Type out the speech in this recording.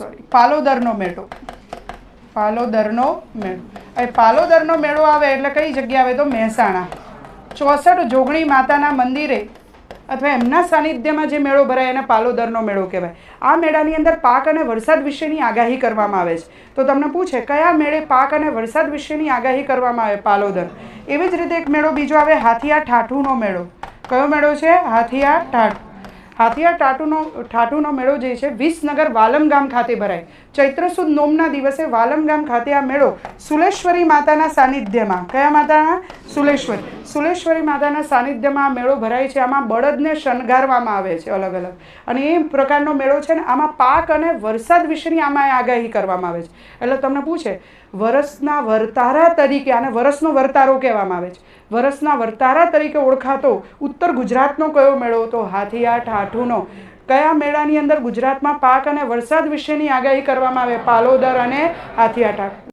Sorry પાલોદરનો મેળો. પાલોદરનો મેળો. હવે પાલોદરનો મેળો આવે એટલે કઈ જગ્યા આવે તો મહેસાણા. ચોસઠ જોગણી માતાના મંદિરે અથવા એમના સાનિધ્યમાં જે મેળો ભરાય એને પાલોદરનો મેળો કહેવાય. આ મેળાની અંદર પાક અને વરસાદ વિશેની આગાહી કરવામાં આવે છે. તો તમને પૂછે, કયા મેળે પાક અને વરસાદ વિશેની આગાહી કરવામાં આવે પાલોદર? એવી જ રીતે એક મેળો બીજો આવે હાથિયા ઠાઠુનો મેળો. કયો મેળો છે? હાથિયા ઠાઠ હાથિયા ટાટુનો, ઠાટુનો મેળો જે છે, વિસનગર વાલમ ગામ ખાતે ભરાય. ચૈત્ર સુદ નોમના દિવસે વાલમ ગામ ખાતે આ મેળો સુલેશ્વરી માતાના સાનિધ્યમાં. કયા માતાના? સુલેશ્વરી. સુલેશ્વરી માતાના સાનિધ્યમાં મેળો ભરાય છે. આમાં બળદને શણગારવામાં આવે છે અલગ અલગ. અને એ પ્રકારનો મેળો છે ને, આમાં પાક અને વરસાદ વિશેની આમાં આગાહી કરવામાં આવે છે. એટલે તમને પૂછે, વરસના વર્તારા તરીકે, આને વરસનો વર્તારો કહેવામાં આવે છે. વરસના વર્તારા તરીકે ઓળખાતો ઉત્તર ગુજરાતનો કયો મેળો તો હાથીઆઠ ઠાઠુનો. કયા મેળાની અંદર ગુજરાતમાં પાક અને વરસાદ વિશેની આગાહી કરવામાં આવે? પાલોદર અને હાથીઆઠ આઠ